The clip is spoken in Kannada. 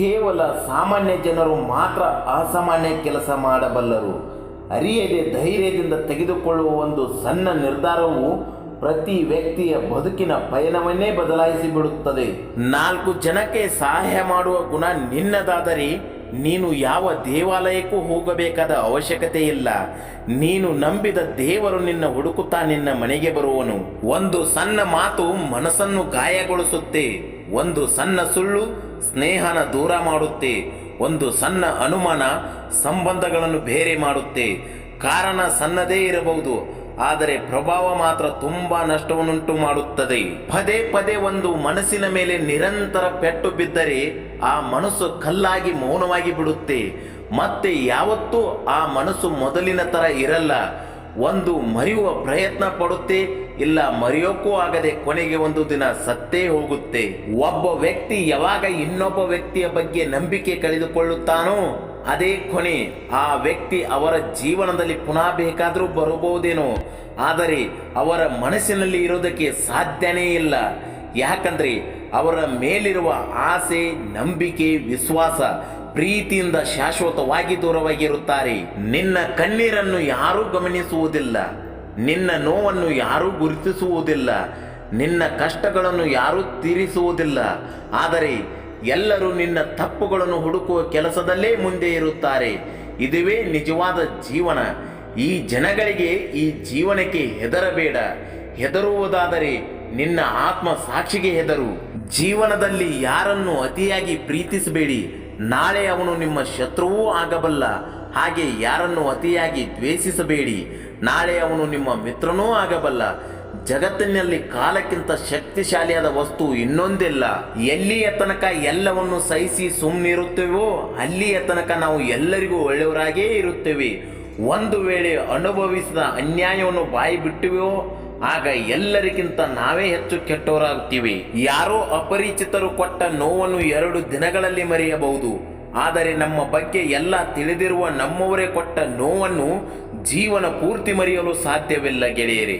ಕೇವಲ ಸಾಮಾನ್ಯ ಜನರು ಮಾತ್ರ ಅಸಾಮಾನ್ಯ ಕೆಲಸ ಮಾಡಬಲ್ಲರು. ಅರಿಯದೆ ಧೈರ್ಯದಿಂದ ತೆಗೆದುಕೊಳ್ಳುವ ಒಂದು ಸಣ್ಣ ನಿರ್ಧಾರವು ಪ್ರತಿ ವ್ಯಕ್ತಿಯ ಬದುಕಿನ ಪಯಣವನ್ನೇ ಬದಲಾಯಿಸಿಬಿಡುತ್ತದೆ. ನಾಲ್ಕು ಜನಕ್ಕೆ ಸಹಾಯ ಮಾಡುವ ಗುಣ ನಿನ್ನದಾದರೆ ನೀನು ಯಾವ ದೇವಾಲಯಕ್ಕೂ ಹೋಗಬೇಕಾದ ಅವಶ್ಯಕತೆ ಇಲ್ಲ. ನೀನು ನಂಬಿದ ದೇವರು ನಿನ್ನ ಹುಡುಕುತ್ತಾ ನಿನ್ನ ಮನೆಗೆ ಬರುವನು. ಒಂದು ಸಣ್ಣ ಮಾತು ಮನಸ್ಸನ್ನು ಗಾಯಗೊಳಿಸುತ್ತೆ. ಒಂದು ಸಣ್ಣ ಸುಳ್ಳು ಸ್ನೇಹನ ದೂರ ಮಾಡುತ್ತೆ. ಒಂದು ಸಣ್ಣ ಅನುಮಾನ ಸಂಬಂಧಗಳನ್ನು ಬೇರೆ ಮಾಡುತ್ತೆ. ಕಾರಣ ಸಣ್ಣದೇ ಇರಬಹುದು. ಆದರೆ ಪ್ರಭಾವ ಮಾತ್ರ ತುಂಬಾ ನಷ್ಟವನ್ನುಂಟು ಮಾಡುತ್ತದೆ. ಪದೇ ಪದೇ ಒಂದು ಮನಸ್ಸಿನ ಮೇಲೆ ನಿರಂತರ ಪೆಟ್ಟು ಬಿದ್ದರೆ ಆ ಮನಸ್ಸು ಕಲ್ಲಾಗಿ ಮೌನವಾಗಿ ಬಿಡುತ್ತೆ. ಮತ್ತೆ ಯಾವತ್ತೂ ಆ ಮನಸ್ಸು ಮೊದಲಿನ ತರ ಇರಲ್ಲ. ಒಂದು ಮರೆಯುವ ಪ್ರಯತ್ನ ಪಡುತ್ತೆ, ಇಲ್ಲ ಮರೆಯೋಕ್ಕೂ ಆಗದೆ ಕೊನೆಗೆ ಒಂದು ದಿನ ಸತ್ತೇ ಹೋಗುತ್ತೆ. ಒಬ್ಬ ವ್ಯಕ್ತಿ ಯಾವಾಗ ಇನ್ನೊಬ್ಬ ವ್ಯಕ್ತಿಯ ಬಗ್ಗೆ ನಂಬಿಕೆ ಕಳೆದುಕೊಳ್ಳುತ್ತಾನೋ ಅದೇ ಕೊನೆ, ಆ ವ್ಯಕ್ತಿ ಅವರ ಜೀವನದಲ್ಲಿ ಪುನಃ ಬೇಕಾದರೂ ಬರಬಹುದೇನೋ, ಆದರೆ ಅವರ ಮನಸ್ಸಿನಲ್ಲಿ ಇರೋದಕ್ಕೆ ಸಾಧ್ಯನೇ ಇಲ್ಲ. ಯಾಕಂದರೆ ಅವರ ಮೇಲಿರುವ ಆಸೆ, ನಂಬಿಕೆ, ವಿಶ್ವಾಸ ಪ್ರೀತಿಯಿಂದ ಶಾಶ್ವತವಾಗಿ ದೂರವಾಗಿರುತ್ತಾರೆ. ನಿನ್ನ ಕಣ್ಣೀರನ್ನು ಯಾರೂ ಗಮನಿಸುವುದಿಲ್ಲ. ನಿನ್ನ ನೋವನ್ನು ಯಾರೂ ಗುರುತಿಸುವುದಿಲ್ಲ. ನಿನ್ನ ಕಷ್ಟಗಳನ್ನು ಯಾರೂ ತೀರಿಸುವುದಿಲ್ಲ. ಆದರೆ ಎಲ್ಲರೂ ನಿನ್ನ ತಪ್ಪುಗಳನ್ನು ಹುಡುಕುವ ಕೆಲಸದಲ್ಲೇ ಮುಂದೆ ಇರುತ್ತಾರೆ. ಇದುವೇ ನಿಜವಾದ ಜೀವನ. ಈ ಜನಗಳಿಗೆ ಈ ಜೀವನಕ್ಕೆ ಹೆದರಬೇಡ. ಹೆದರುವುದಾದರೆ ನಿನ್ನ ಆತ್ಮ ಸಾಕ್ಷಿಗೆ ಹೆದರು. ಜೀವನದಲ್ಲಿ ಯಾರನ್ನು ಅತಿಯಾಗಿ ಪ್ರೀತಿಸಬೇಡಿ. ನಾಳೆ ಅವನು ನಿಮ್ಮ ಶತ್ರುವೂ ಆಗಬಲ್ಲ. ಹಾಗೆ ಯಾರನ್ನು ಅತಿಯಾಗಿ ದ್ವೇಷಿಸಬೇಡಿ. ನಾಳೆ ಅವನು ನಿಮ್ಮ ಮಿತ್ರನೂ ಆಗಬಲ್ಲ. ಜಗತ್ತಿನಲ್ಲಿ ಕಾಲಕ್ಕಿಂತ ಶಕ್ತಿಶಾಲಿಯಾದ ವಸ್ತು ಇನ್ನೊಂದಿಲ್ಲ. ಎಲ್ಲಿಯ ತನಕ ಎಲ್ಲವನ್ನು ಸಹಿಸಿ ಸುಮ್ಮನಿರುತ್ತೇವೋ ಅಲ್ಲಿಯ ತನಕ ನಾವು ಎಲ್ಲರಿಗೂ ಒಳ್ಳೆಯವರಾಗೇ ಇರುತ್ತೇವೆ. ಒಂದು ವೇಳೆ ಅನುಭವಿಸಿದ ಅನ್ಯಾಯವನ್ನು ಬಾಯಿ ಬಿಟ್ಟಿವೆಯೋ ಆಗ ಎಲ್ಲರಿಗಿಂತ ನಾವೇ ಹೆಚ್ಚು ಕೆಟ್ಟವರಾಗುತ್ತೀವಿ. ಯಾರೋ ಅಪರಿಚಿತರು ಕೊಟ್ಟ ನೋವನ್ನು ಎರಡು ದಿನಗಳಲ್ಲಿ ಮರೆಯಬಹುದು. ಆದರೆ ನಮ್ಮ ಬಗ್ಗೆ ಎಲ್ಲ ತಿಳಿದಿರುವ ನಮ್ಮವರೇ ಕೊಟ್ಟ ನೋವನ್ನು ಜೀವನ ಪೂರ್ತಿ ಮರೆಯಲು ಸಾಧ್ಯವಿಲ್ಲ ಗೆಳೆಯರೇ.